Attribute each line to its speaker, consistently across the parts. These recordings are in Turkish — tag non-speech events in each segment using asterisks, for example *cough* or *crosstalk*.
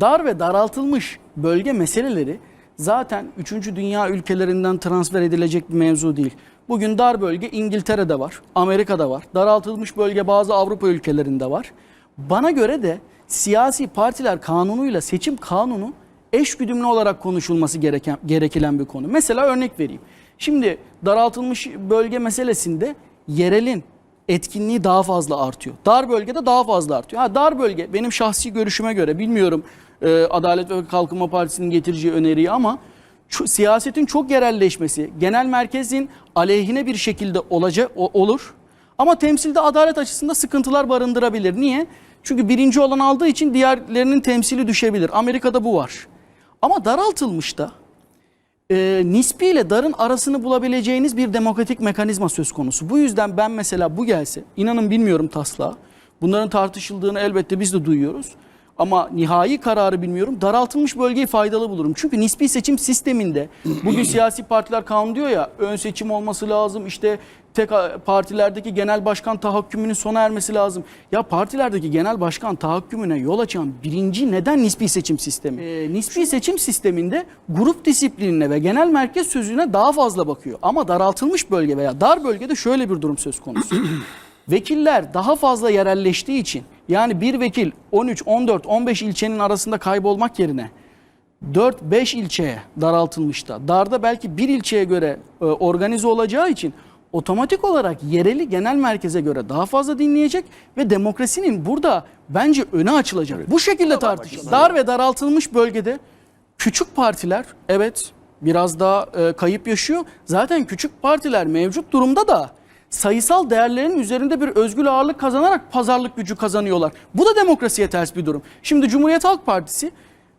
Speaker 1: Dar ve daraltılmış bölge meseleleri zaten 3. dünya ülkelerinden transfer edilecek bir mevzu değil. Bugün dar bölge İngiltere'de var, Amerika'da var. Daraltılmış bölge bazı Avrupa ülkelerinde var. Bana göre de siyasi partiler kanunuyla seçim kanunu eşgüdümlü olarak konuşulması gereken gerekilen bir konu. Mesela örnek vereyim. Şimdi daraltılmış bölge meselesinde yerelin etkinliği daha fazla artıyor. Dar bölgede daha fazla artıyor. Ha dar bölge benim şahsi görüşüme göre bilmiyorum e, Adalet ve Kalkınma Partisi'nin getireceği öneriyi ama şu, siyasetin çok yerelleşmesi genel merkezin aleyhine bir şekilde olacak o- olur. Ama temsilde adalet açısında sıkıntılar barındırabilir. Niye? Çünkü birinci olan aldığı için diğerlerinin temsili düşebilir. Amerika'da bu var. Ama daraltılmış da e, nispi ile darın arasını bulabileceğiniz bir demokratik mekanizma söz konusu. Bu yüzden ben mesela bu gelse, inanın bilmiyorum taslağı. Bunların tartışıldığını elbette biz de duyuyoruz. Ama nihai kararı bilmiyorum. Daraltılmış bölgeyi faydalı bulurum. Çünkü nispi seçim sisteminde *clears throat* bugün siyasi partiler kanun diyor ya ön seçim olması lazım. İşte tek partilerdeki genel başkan tahakkümünün sona ermesi lazım. Ya partilerdeki genel başkan tahakkümüne yol açan birinci neden nispi seçim sistemi? Ee, nispi seçim sisteminde grup disiplinine ve genel merkez sözüne daha fazla bakıyor. Ama daraltılmış bölge veya dar bölgede şöyle bir durum söz konusu. *clears throat* Vekiller daha fazla yerelleştiği için yani bir vekil 13, 14, 15 ilçenin arasında kaybolmak yerine 4-5 ilçeye daraltılmışta. Darda belki bir ilçeye göre e, organize olacağı için otomatik olarak yereli genel merkeze göre daha fazla dinleyecek ve demokrasinin burada bence öne açılacak. Bu şekilde tartışılır. Dar ve daraltılmış bölgede küçük partiler evet biraz daha e, kayıp yaşıyor. Zaten küçük partiler mevcut durumda da sayısal değerlerin üzerinde bir özgür ağırlık kazanarak pazarlık gücü kazanıyorlar. Bu da demokrasiye ters bir durum. Şimdi Cumhuriyet Halk Partisi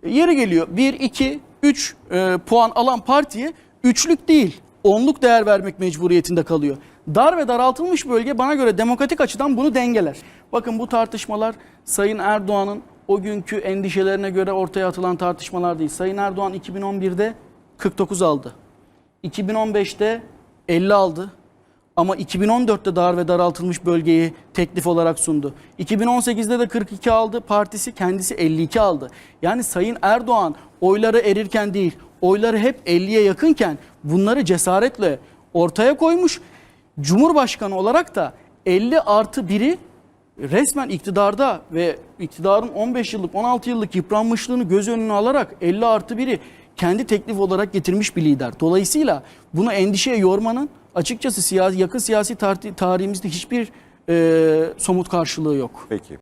Speaker 1: e, yeri geliyor 1, 2, 3 e, puan alan partiye üçlük değil onluk değer vermek mecburiyetinde kalıyor. Dar ve daraltılmış bölge bana göre demokratik açıdan bunu dengeler. Bakın bu tartışmalar Sayın Erdoğan'ın o günkü endişelerine göre ortaya atılan tartışmalar değil. Sayın Erdoğan 2011'de 49 aldı. 2015'te 50 aldı. Ama 2014'te dar ve daraltılmış bölgeyi teklif olarak sundu. 2018'de de 42 aldı. Partisi kendisi 52 aldı. Yani Sayın Erdoğan oyları erirken değil, oyları hep 50'ye yakınken bunları cesaretle ortaya koymuş. Cumhurbaşkanı olarak da 50 artı 1'i resmen iktidarda ve iktidarın 15 yıllık 16 yıllık yıpranmışlığını göz önüne alarak 50 artı 1'i kendi teklif olarak getirmiş bir lider. Dolayısıyla bunu endişeye yormanın açıkçası siyasi, yakın siyasi tarih- tarihimizde hiçbir e, somut karşılığı yok.
Speaker 2: Peki.